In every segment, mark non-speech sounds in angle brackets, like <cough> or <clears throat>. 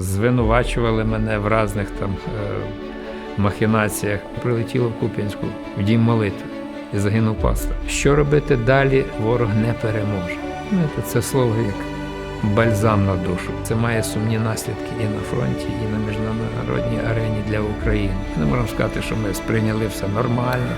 Звинувачували мене в різних там е, махінаціях. Прилетіло в Куп'янську в дім молитви і загинув пастор. Що робити далі, ворог не переможе. Знаєте, це слово як бальзам на душу. Це має сумні наслідки і на фронті, і на міжнародній арені для України. Не можемо сказати, що ми сприйняли все нормально.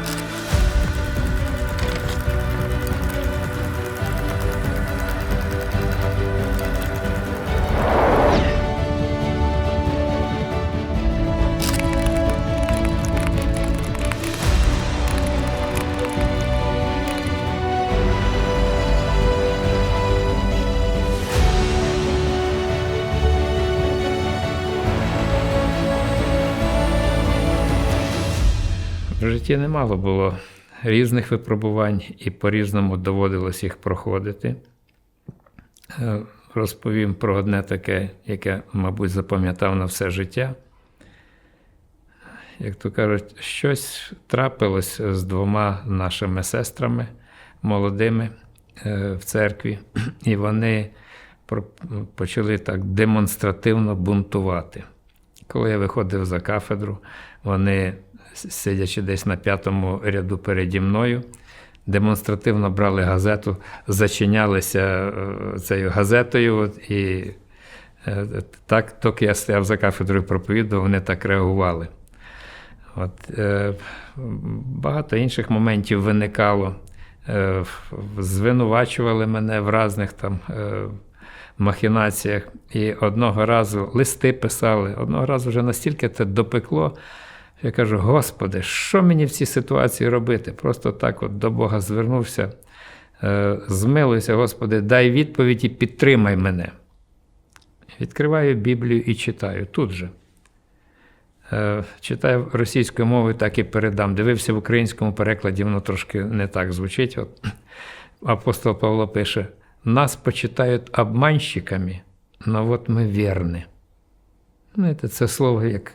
В житті немало було різних випробувань, і по-різному доводилось їх проходити. Е, Розповім про одне таке, яке, мабуть, запам'ятав на все життя. Як то кажуть, щось трапилось з двома нашими сестрами молодими е, в церкві, і вони почали так демонстративно бунтувати. Коли я виходив за кафедру, вони, сидячи десь на п'ятому ряду переді мною, демонстративно брали газету, зачинялися е, цією газетою. І е, так, доки я стояв за кафедрою проповідував, вони так реагували. От, е, багато інших моментів виникало. Звинувачували мене в різних там махінаціях. І одного разу листи писали, одного разу вже настільки це допекло. Я кажу: Господи, що мені в цій ситуації робити? Просто так от до Бога звернувся. Е, Змилуйся, Господи, дай відповідь і підтримай мене. Відкриваю Біблію і читаю тут же. Е, Читаю російською мовою, так і передам. Дивився в українському перекладі, воно трошки не так звучить. От <clears throat> апостол Павло пише: нас почитають обманщиками, но от ми вірні. Знаєте, це слово як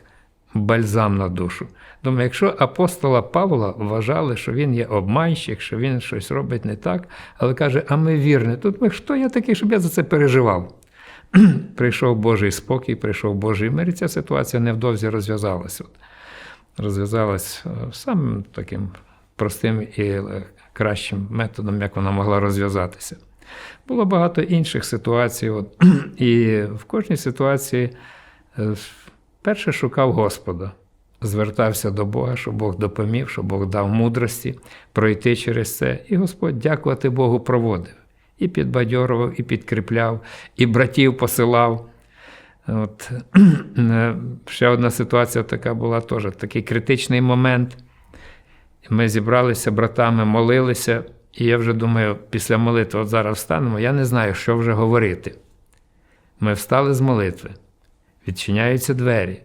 бальзам на душу. Думаю, якщо апостола Павла вважали, що він є обманщик, що він щось робить не так, але каже, а ми вірні. Тут ми, хто я такий, щоб я за це переживав? <clears throat> прийшов Божий спокій, прийшов Божий мир, і ця ситуація невдовзі розв'язалася. Розв'язалась е, самим таким простим і е, кращим методом, як вона могла розв'язатися. Було багато інших ситуацій. От. <clears throat> І в кожній ситуації е, перше шукав Господа, звертався до Бога, щоб Бог допоміг, щоб Бог дав мудрості пройти через це. І Господь, дякувати Богу, проводив. І підбадьорував, і підкріпляв, і братів посилав. От. <clears throat> Ще одна ситуація така була теж такий критичний момент. Ми зібралися братами, молилися, і я вже думаю, після молитви, от зараз встанемо, я не знаю, що вже говорити. Ми встали з молитви, відчиняються двері.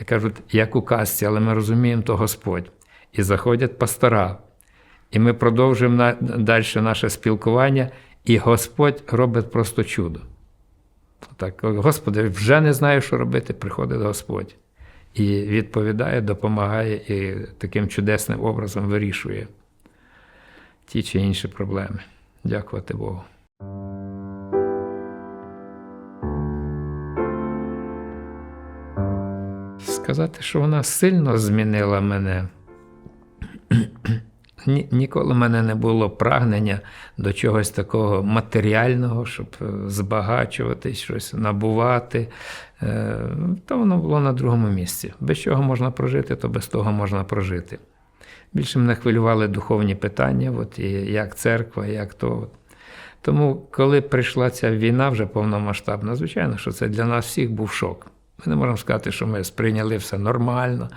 І кажуть, як у казці, але ми розуміємо, то Господь. І заходять пастора. І ми продовжуємо далі наше спілкування, і Господь робить просто чудо. Так, Господи, вже не знаю, що робити, приходить Господь. І відповідає, допомагає і таким чудесним образом вирішує ті чи інші проблеми. Дякувати Богу. Сказати, що вона сильно змінила мене. <clears throat> Ні, ніколи в мене не було прагнення до чогось такого матеріального, щоб е, збагачуватись, щось набувати. Е, То воно було на другому місці. Без чого можна прожити, то без того можна прожити. Більше мене хвилювали духовні питання, от, і як церква, як то. Тому, коли прийшла ця війна вже повномасштабна, звичайно, що це для нас всіх був шок. Ми не можемо сказати, що ми сприйняли все нормально.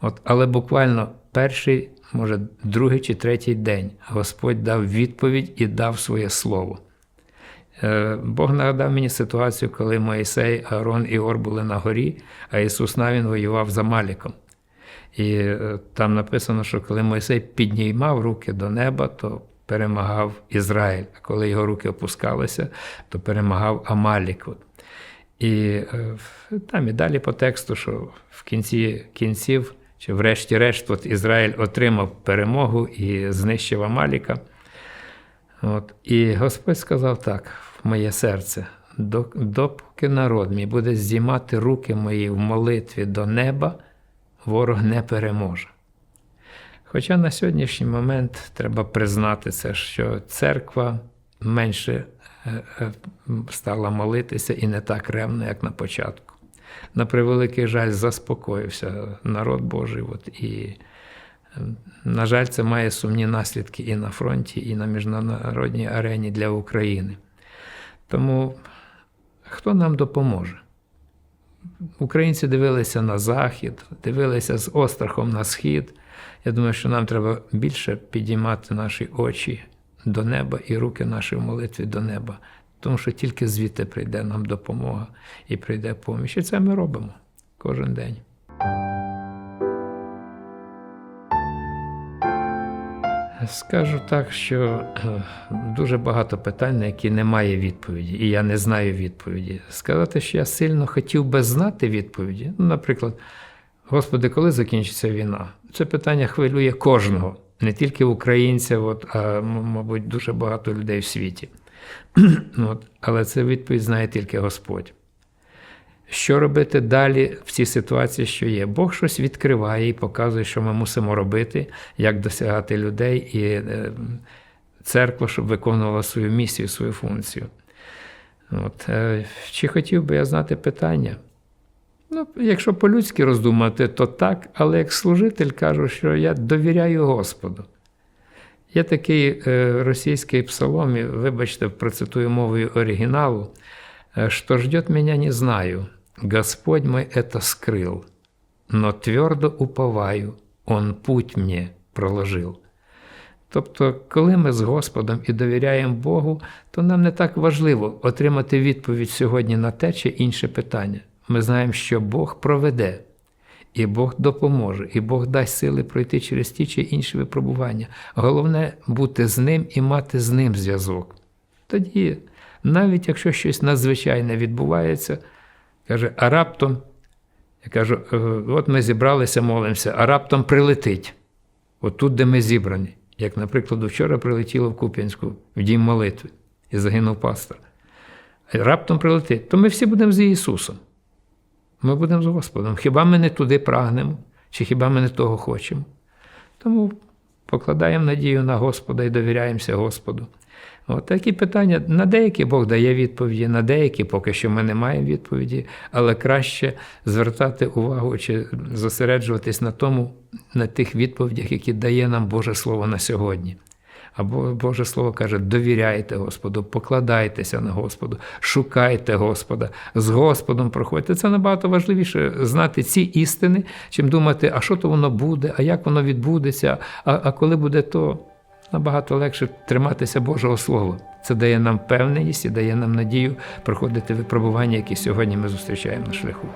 От, але буквально перший, може, другий чи третій день Господь дав відповідь і дав своє слово. Е, Бог нагадав мені ситуацію, коли Моїсей, Аарон і Ор були на горі, а Ісус Навін воював за Маліком. І е, там написано, що коли Мойсей піднімав руки до неба, то перемагав Ізраїль. А коли його руки опускалися, то перемагав Амалік. І е, там і далі по тексту, що в кінці кінців, чи врешті-решт, от Ізраїль отримав перемогу і знищив Амаліка. От. І Господь сказав так: в моє серце, До- Допоки народ мій буде здіймати руки мої в молитві до неба, ворог не переможе. Хоча на сьогоднішній момент треба признати це, що церква менше стала молитися і не так ревно, як на початку. На превеликий жаль, заспокоївся народ Божий. От, і, е, на жаль, це має сумні наслідки і на фронті, і на міжнародній арені для України. Тому хто нам допоможе? Українці дивилися на захід, дивилися з острахом на схід. Я думаю, що нам треба більше підіймати наші очі до неба і руки наші в молитві до неба, тому що тільки звідти прийде нам допомога і прийде поміч. І це ми робимо кожен день. Скажу так, що е, дуже багато питань, на які немає відповіді, і я не знаю відповіді. Сказати, що я сильно хотів би знати відповіді. Ну, наприклад, Господи, коли закінчиться війна? Це питання хвилює кожного, не тільки українця, от, а, мабуть, дуже багато людей в світі. <clears throat> От, але це відповідь знає тільки Господь. Що робити далі в цій ситуації, що є? Бог щось відкриває і показує, що ми мусимо робити, як досягати людей, і е, церква, щоб виконувала свою місію, свою функцію. От. е, Чи хотів би я знати питання? Ну, якщо по-людськи роздумати, то так, але як служитель кажу, що я довіряю Господу. Є такий е, російський псалом, вибачте, процитую мовою оригіналу, е, «Что ждет меня, не знаю, Господь мой это скрыл, но твердо уповаю, Он путь мне проложил». Тобто, коли ми з Господом і довіряємо Богу, то нам не так важливо отримати відповідь сьогодні на те чи інше питання. Ми знаємо, що Бог проведе, і Бог допоможе, і Бог дасть сили пройти через ті чи інші випробування. Головне бути з ним і мати з ним зв'язок. Тоді, навіть якщо щось надзвичайне відбувається, каже, а раптом, я кажу, «Е, от ми зібралися, молимося, а раптом прилетить. Отут, де ми зібрані. Як, наприклад, вчора прилетіло в Куп'янську в дім молитви і загинув пастор. Раптом прилетить, то ми всі будемо з Ісусом. Ми будемо з Господом. Хіба ми не туди прагнемо, чи хіба ми не того хочемо? Тому покладаємо надію на Господа і довіряємося Господу. От такі питання на деякі Бог дає відповіді, на деякі поки що ми не маємо відповіді, але краще звертати увагу чи зосереджуватись на тому, на тих відповідях, які дає нам Боже Слово на сьогодні. Або Боже Слово каже: довіряйте Господу, покладайтеся на Господу, шукайте Господа, з Господом проходьте. Це набагато важливіше знати ці істини, чим думати, а що то воно буде, а як воно відбудеться, а, а коли буде то. Набагато легше триматися Божого Слова. Це дає нам певність і дає нам надію проходити випробування, які сьогодні ми зустрічаємо на шляху.